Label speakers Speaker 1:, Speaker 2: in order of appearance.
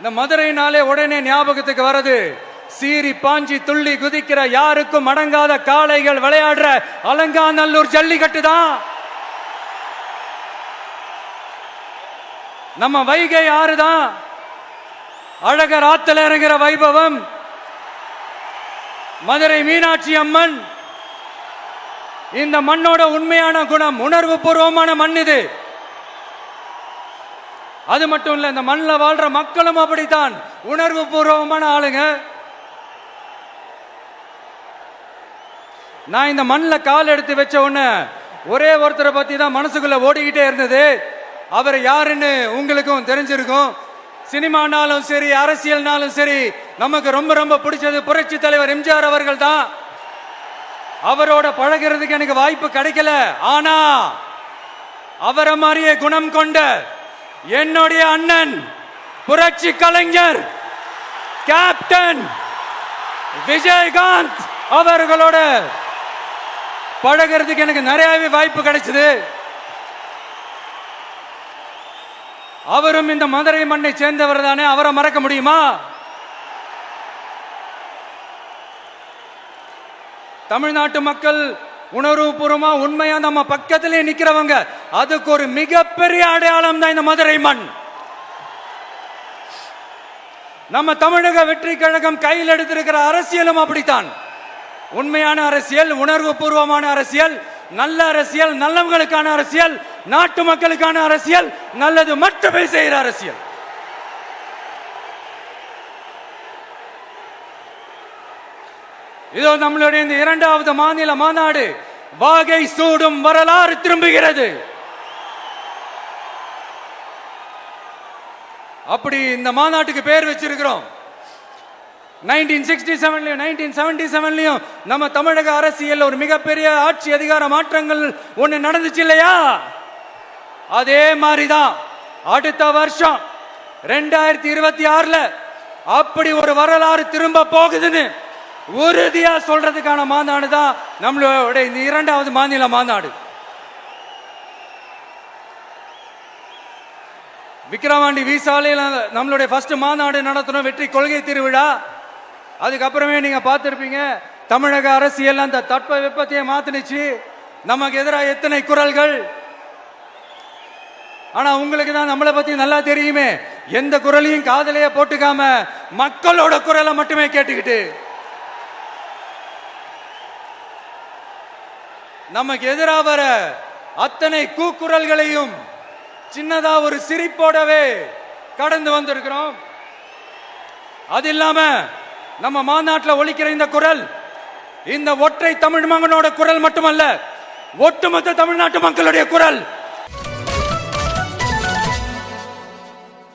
Speaker 1: இந்த மதுரைனாலே உடனே ஞாபகத்துக்கு வருது சீறி பாஞ்சி துள்ளி குதிக்கிற யாருக்கும் அடங்காத காளைகள் விளையாடுற அலங்காநல்லூர் ஜல்லிக்கட்டு தான். நம்ம வைகை ஆறு தான். அழகர் ஆத்துல இறங்குற வைபவம். மதுரை மீனாட்சி அம்மன். இந்த மண்ணோட உண்மையான குணம் உணர்வு பூர்வமான மண் இது. அது மட்டும் இல்ல இந்த மண்ணில் வாழ்ற மக்களும் அப்படித்தான். உணர்வு பூர்வமான ஆளுங்க. நான் இந்த மண்ணில் கால் எடுத்து வச்ச உடனே ஒரே ஒருத்தரை பத்தி தான் மனசுக்குள்ள ஓடிக்கிட்டே இருந்தது. அவர் யாருன்னு உங்களுக்கும் தெரிஞ்சிருக்கும். சினிமானாலும் சரி அரசியல்னாலும் சரி நமக்கு ரொம்ப ரொம்ப பிடிச்சது புரட்சி தலைவர் எம்ஜிஆர் அவர்கள் தான். அவரோட பழகிறதுக்கு எனக்கு வாய்ப்பு கிடைக்கல. ஆனா அவரை மாதிரியே குணம் கொண்ட என்னுடைய அண்ணன் புரட்சி கலைஞர் கேப்டன் விஜயகாந்த் அவர்களோட பழகிறதுக்கு எனக்கு நிறையவே வாய்ப்பு கிடைச்சது. அவரும் இந்த மதுரை மண்ணை சேர்ந்தவர் தானே அவரை மறக்க முடியுமா? தமிழ்நாட்டு மக்கள் உணர்வுபூர்வமா உண்மையா நம்ம பக்கத்திலே நிக்கிறவங்க அதுக்கு ஒரு மிகப்பெரிய அடையாளம் தான் இந்த மதுரை மண். நம்ம தமிழக வெற்றி கழகம் கையில் எடுத்திருக்கிற அரசியலும் அப்படித்தான். உண்மையான அரசியல் உணர்வு பூர்வமான அரசியல் நல்ல அரசியல் நல்லவங்களுக்கான அரசியல் நாட்டு மக்களுக்கான அரசியல் நல்லது மட்டுமே செய்கிற அரசியல். இதோ நம்மளுடைய இந்த இரண்டாவது மாநில மாநாடு. வாகை சூடும் வரலாறு திரும்புகிறது. அப்படி இந்த மாநாட்டுக்கு பேர் வச்சிருக்கிறோம். நைன்டீன் சிக்ஸ்டி செவன்லயும் நைன்டீன் செவன்டி செவன்லையும் நம்ம தமிழக அரசியல் ஒரு மிகப்பெரிய ஆட்சி அதிகார மாற்றங்கள் ஒண்ணு நடந்துச்சு இல்லையா? அதே மாதிரிதான் அடுத்த வருஷம் ரெண்டாயிரத்தி இருபத்தி ஆறுல அப்படி ஒரு வரலாறு திரும்ப போகுதுன்னு உறுதியா சொல்றதுக்கான மாநாடு தான் நம்மளோட இந்த இரண்டாவது மாநில மாநாடு விக்கிரவாண்டி விசாலையில் நம்மளுடைய ஃபர்ஸ்ட் மாநாடு நடத்தணும் வெற்றி கொள்கை திருவிழா. அதுக்கப்புறமே நீங்க பார்த்துருப்பீங்க தமிழக அரசியல் அந்த தட்ப வெப்பத்தையே மாத்துனுச்சு. நமக்கு எதிராக எத்தனை குரல்கள்? ஆனா உங்களுக்கு தான் நம்மளை பத்தி நல்லா தெரியுமே. எந்த குரலையும் காதலையே போட்டுக்காம மக்களோட குரலை மட்டுமே கேட்டுக்கிட்டு. நமக்கு எதிராக வர அத்தனை கூக்குரல்களையும் சின்னதா ஒரு சிரிப்போடவே கடந்து வந்திருக்கிறோம். அது இல்லாம நம்ம மாநாட்டில் ஒழிக்கிற இந்த குரல் இந்த ஒற்றை தமிழ் மகனோட குரல் மட்டுமல்ல ஒட்டுமொத்த தமிழ்நாட்டு மக்களுடைய குரல்